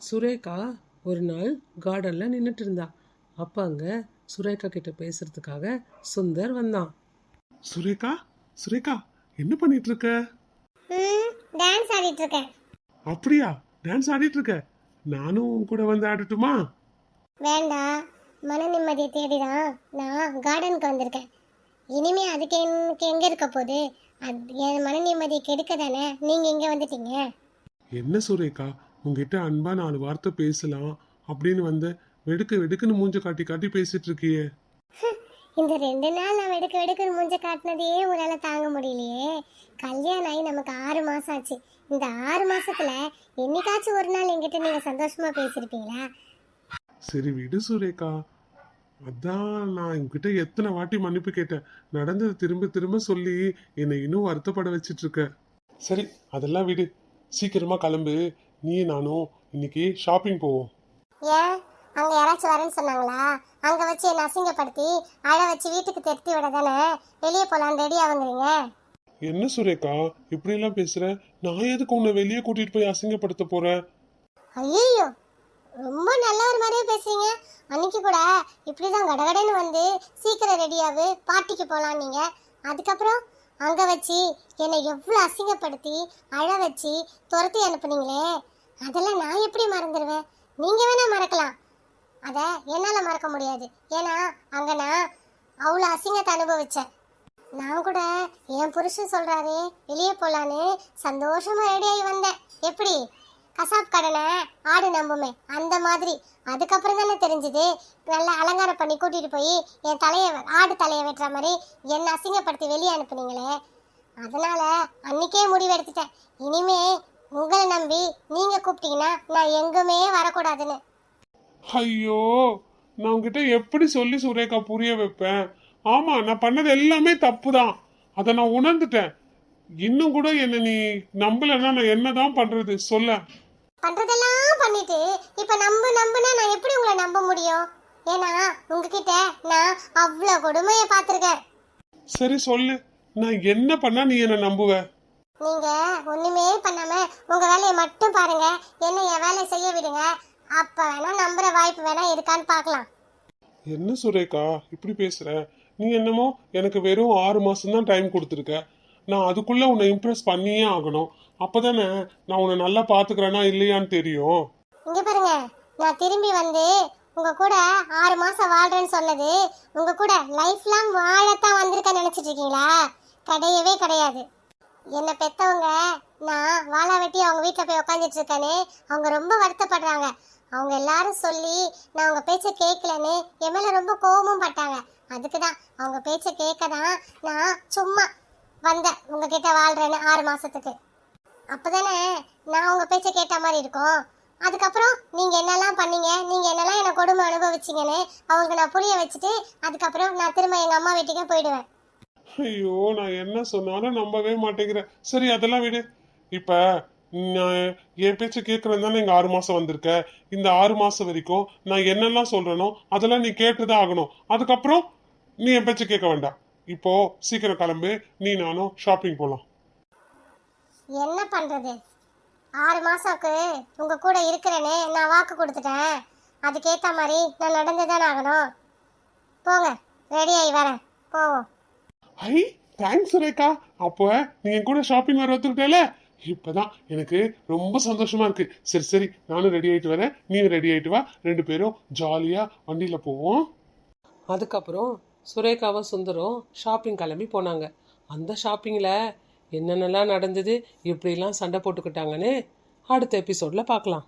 சுரேகா ஒரு நாள் கார்டனில் நின்றுட்டு இருந்தா. அப்போ அங்கே சுரேகா கிட்ட பேசுறதுக்காக சுந்தர் வந்தான். சுரேகா? சுரேகா என்ன பண்ணிட்டு இருக்க ம் டான்ஸ் ஆடிட்டு இருக்கேன் அப்படியா? டான்ஸ் ஆடிட்டு இருக்க நானும் உன் கூட வந்து ஆடட்டுமா? வேண்டாம் மன நிம்மதியை தேடிதான் நான் கார்டனுக்கு வந்திருக்கேன். இனிமே அதுக்கு எனக்கு எங்க இருக்க போகுது? அது என் மன நிம்மதியை கெடுக்க தானே நீங்க இங்க வந்துட்டீங்க? என்ன சுரேகா? உங்ககிட்ட அன்பா நாலு வார்த்தை பேசலாம் அப்படின்னு வந்த வெடுக்கு வெடுக்குன்னு மூஞ்ச காட்டி காட்டி பேசிட்டு இருக்கியே. இந்த ரெண்டு நாள் நான் வெடுக்க வெடுக்குன்னு மூஞ்ச காட்டினதையே உங்களால தாங்க முடியலையே. கல்யாணம் ஆகி நமக்கு ஆறு மாசம் ஆச்சு. இந்த ஆறு மாசத்துல என்னைக்காச்சும் ஒரு நாள் என்கிட்ட நீங்க சந்தோஷமா பேசியிருப்பீங்களா? சரி விடு சுரேகா. அதான் நான் உங்ககிட்ட எத்தனை வாட்டி மன்னிப்பு கேட்டேன். நடந்தது திரும்ப திரும்ப சொல்லி என்னை இன்னும் வருத்தப்பட வச்சிட்டு இருக்க. சரி அதெல்லாம் விடு. சீக்கிரமா கிளம்பு. நீ நானும் இன்னைக்கு ஷாப்பிங் போவோம். ஏன்? அங்க யாராச்சும் வரேன்னு சொன்னாங்களா? அங்க வச்சு என்ன அசிங்கப்படுத்தி அழ வச்சு வீட்டுக்கு தெருத்தி விட தானே? வெளியே போலாம் ரெடி ஆகுங்கிறீங்க. என்ன சுரேகா இப்படி எல்லாம் பேசுற? நான் எதுக்கு உன்னை வெளியே கூட்டிட்டு போய் அசிங்கப்படுத்த போறேன்? ஐயோ ரொம்ப நல்லவர் மாதிரியே பேசுறீங்க. அன்னைக்கு கூட இப்படிதான் கடகடன்னு வந்து சீக்கிரம் ரெடியாகு பார்ட்டிக்கு போலாம் நீங்க அதுக்கப்புறம்? அங்கே வச்சு என்னை எவ்வளோ அசிங்கப்படுத்தி அழ வச்சு துரத்தி அனுப்புனீங்களே அதெல்லாம் நான் எப்படி மறந்துடுவேன்? நீங்கள் வேணால் மறக்கலாம். அதை என்னால் மறக்க முடியாது. ஏன்னா அங்கே நான் அவ்வளோ அசிங்கத்தை அனுபவிச்சேன். நான் கூட என் புருஷன் சொல்கிறாரு வெளியே போகலான்னு சந்தோஷமாக ரெடியாகி வந்தேன். எப்படி? கசாப் கடனை ஆடு நம்புமே. அந்த மாதிரி. அதுக்கப்புறம் தானே தெரிஞ்சுது. நல்லா அலங்காரம் பண்ணி கூட்டிகிட்டு போய் என் தலையை ஆடு தலையை வெட்டுற மாதிரி என்னை அசிங்கப்படுத்தி வெளியே அனுப்புனீங்களே. அதனால் அன்றைக்கே முடிவு எடுத்துட்டேன். இனிமே உங்களை நம்பி நீங்கள் கூப்பிட்டீங்கன்னா நான் எங்குமே வரக்கூடாதுன்னு. ஐயோ நான் உங்ககிட்ட எப்படி சொல்லி சுரேகா புரிய வைப்பேன்? ஆமாம் நான் பண்ணது எல்லாமே தப்பு தான் அதை நான் உணர்ந்துட்டேன். இன்னும் கூட என்ன நீ நம்பலன்னா நான் என்னதான் பண்றது? சொல்ல பண்றதெல்லாம் பண்ணிட்டு இப்ப நம்பு நம்புனா நான் எப்படி உங்களை நம்ப முடியும்? ஏன்னா உங்ககிட்ட நான் அவ்வளோ கொடுமையை பார்த்துருக்கேன். சரி சொல்லு. நான் என்ன பண்ணா நீ என்ன நம்புவ? நீங்க ஒண்ணுமே பண்ணாம உங்க வேலையை மட்டும் பாருங்க. என்ன என் வேலையை செய்ய விடுங்க. அப்ப வேணா நம்புற வாய்ப்பு வேணா இருக்கான்னு பார்க்கலாம். என்ன சுரேகா இப்படி பேசுற? நீ என்னமோ எனக்கு வெறும் ஆறு மாசம் தான் டைம் கொடுத்துருக்க. நான் அதுக்குள்ள உன்னை இம்ப்ரெஸ் பண்ணியே ஆகணும். அப்பதானே? நான் உன்னை நல்லா பாத்துக்கிறேனா இல்லையான்னு தெரியும். இங்க பாருங்க நான் திரும்பி வந்து உங்க கூட ஆறு மாசம் வாழ்றேன்னு சொன்னது உங்க கூட லைஃப் லாங் வாழத்தான் வந்திருக்கேன்னு நினைச்சிட்டு இருக்கீங்களா? கிடையவே கிடையாது. என்னை பெத்தவங்க நான் வாழா வெட்டி அவங்க வீட்டில் போய் உட்காந்துட்டு இருக்கேன்னு அவங்க ரொம்ப வருத்தப்படுறாங்க. அவங்க எல்லாரும் சொல்லி நான் அவங்க பேச்சை கேட்கலன்னு என் மேலே ரொம்ப கோபமும் பட்டாங்க. அதுக்கு தான் அவங்க பேச்சை கேட்க தான் நான் சும்மா வந்தேன் உங்ககிட்ட வாழ்றேன்னு ஆறு மாசத்துக்கு. அப்பதானே நான் உங்க பேச்சை கேட்ட மாதிரி இருக்கும். அதுக்கப்புறம் நீங்க என்னெல்லாம் பண்ணீங்க? நீங்க என்னெல்லாம் என்ன கொடுமை அனுபவிச்சீங்கன்னு அவங்களுக்கு நான் புரிய வச்சுட்டு அதுக்கப்புறம் நான் திரும்ப எங்க அம்மா வீட்டுக்கே போயிடுவேன். ஐயோ நான் என்ன சொன்னாலும் நம்பவே மாட்டேங்கிறேன். சரி அதெல்லாம் விடு. இப்ப நான் என் பேச்சு கேட்கறேன் தானே இங்க ஆறு மாசம் வந்திருக்க? இந்த ஆறு மாசம் வரைக்கும் நான் என்னெல்லாம் சொல்றேனோ அதெல்லாம் நீ கேட்டுதான் ஆகணும். அதுக்கப்புறம் நீ என் பேச்சு கேட்க வேண்டாம். இப்போ சீக்கிரம் கிளம்பு. நீ நானும் ஷாப்பிங் போலாம். என்ன பண்றது? ஆறு மாசம்க்கு உங்க கூட இருக்கிறேன்னு நான் வாக்கு கொடுத்துட்டேன். அதுக்கேத்த மாதிரி நான் நடந்துதானே ஆகணும். போங்க ரெடி ஆகி வரேன். போவோம். ஐ தேங்க்ஸ் ரேகா அப்போ நீ என் கூட ஷாப்பிங் வர ஒத்துக்கிட்டல இப்பதான் எனக்கு ரொம்ப சந்தோஷமா இருக்கு. சரி சரி நானும் ரெடி ஆயிட்டு வரேன். நீயும் ரெடி ஆயிட்டு வா. ரெண்டு பேரும் ஜாலியா வண்டியில போவோம். அதுக்கப்புறம் சுரேகாவும் சுந்தரும் ஷாப்பிங் கிளம்பி போனாங்க. அந்த ஷாப்பிங்கில் என்னென்னலாம் நடந்தது இப்படிலாம் சண்டை போட்டுக்கிட்டாங்கன்னு அடுத்த எபிசோடில் பார்க்கலாம்.